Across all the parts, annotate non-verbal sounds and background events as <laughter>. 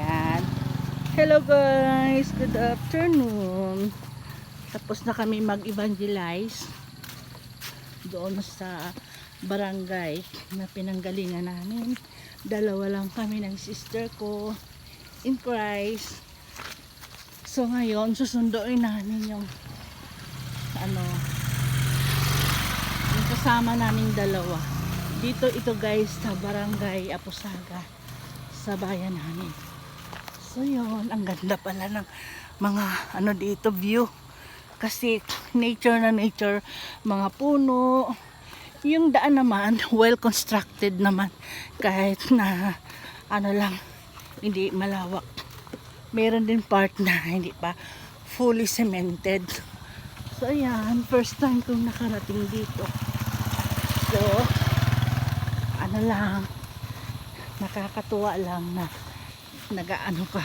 Ayan. Hello guys, good afternoon. Tapos na kami mag-evangelize doon sa barangay na pinanggalingan namin. Dalawa lang kami ng sister ko in Christ. So ngayon, susunduin namin yung ano, yung kasama naming dalawa. Dito ito guys sa barangay Aposaga sa bayan namin. So yun, ang ganda pala ng mga ano dito view. Kasi nature na nature, mga puno. Yung daan naman, <laughs> well constructed naman. Kahit na ano lang, hindi malawak. Meron din part na <laughs> hindi pa fully cemented. So ayan, first time kong nakarating dito. So, ano lang, nakakatuwa lang na nagaano ka,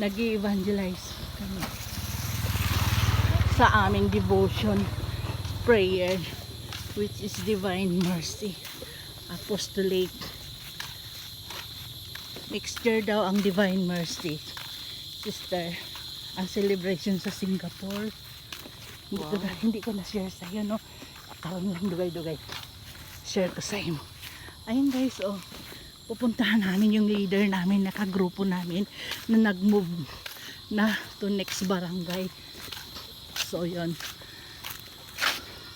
nag evangelize kami sa aming devotion prayer which is divine mercy apostolate. Mixture daw ang divine mercy sister. Ang celebration sa Singapore. Hindi ko na, hindi ko na share sa iyo no? Karon lang dugay-dugay. Share ko sa iyo ayun guys oh pupuntahan namin yung leader namin nakagrupo namin na nag-move na to next barangay. So yun.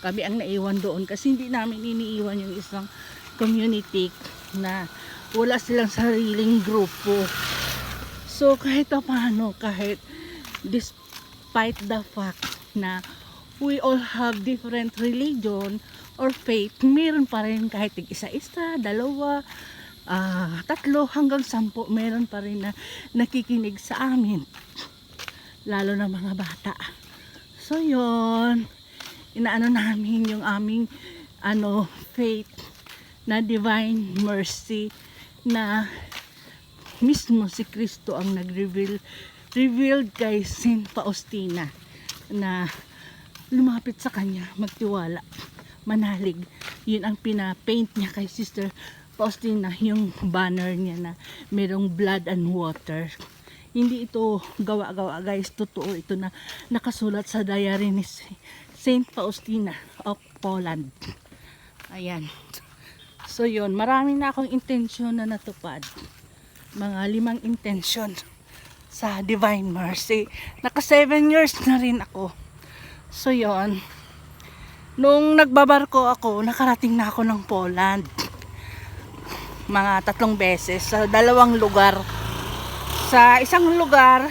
Kami ang naiwan doon kasi hindi namin iniiwan yung isang community na wala silang sariling grupo. So kahit pa paano kahit despite the fact na we all have different religion or faith meron pa rin kahit isa-isa, dalawa ah, tatlo hanggang sampu meron pa rin na nakikinig sa amin. Lalo na mga bata. So yon inaano namin yung aming ano faith na divine mercy na mismo si Kristo ang nag-reveal revealed kay Saint Faustina na lumapit sa kanya magtiwala manalig. Yun ang pina-paint niya kay Sister Faustina yung <laughs> banner niya na merong blood and water. Hindi ito gawa-gawa guys. Totoo ito na nakasulat sa diary ni Saint Faustina of Poland. Ayan. So yun. Marami na akong intensyon na natupad. Mga limang intensyon sa Divine Mercy. Naka 7 years na rin ako. So yun. Nung nagbabarko ako nakarating na ako ng Poland mga tatlong beses sa dalawang lugar sa isang lugar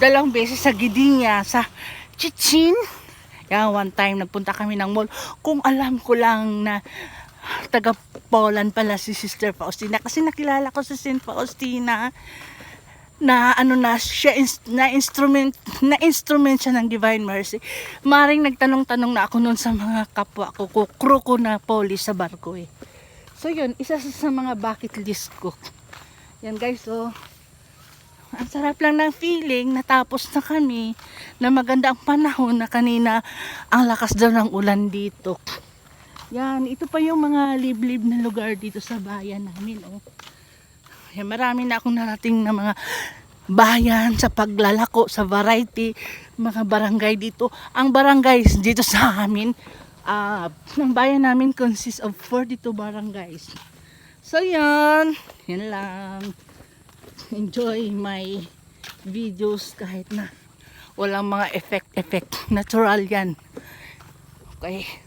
dalawang beses sa Gidinya sa Chichin yan one time nagpunta kami ng mall kung alam ko lang na taga Poland pala si Sister Faustina kasi nakilala ko si Saint Faustina na ano na siya na instrument na instrument siya ng Divine Mercy. Maring nagtanong-tanong na ako noon sa mga kapwa ko, crew ko na police sa barko eh. So yun, isa sa, mga bucket list ko. Yan guys, so ang sarap lang ng feeling natapos na kami na maganda ang panahon na kanina ang lakas daw ng ulan dito. Yan, ito pa yung mga liblib na lugar dito sa bayan namin. Oh. Yan, marami na akong narating na mga bayan sa paglalako, sa variety, mga barangay dito. Ang barangay dito sa amin, ah, ng bayan namin consists of 42 barangays. So yan, yan lang. Enjoy my videos kahit na walang mga effect-effect. Natural yan. Okay.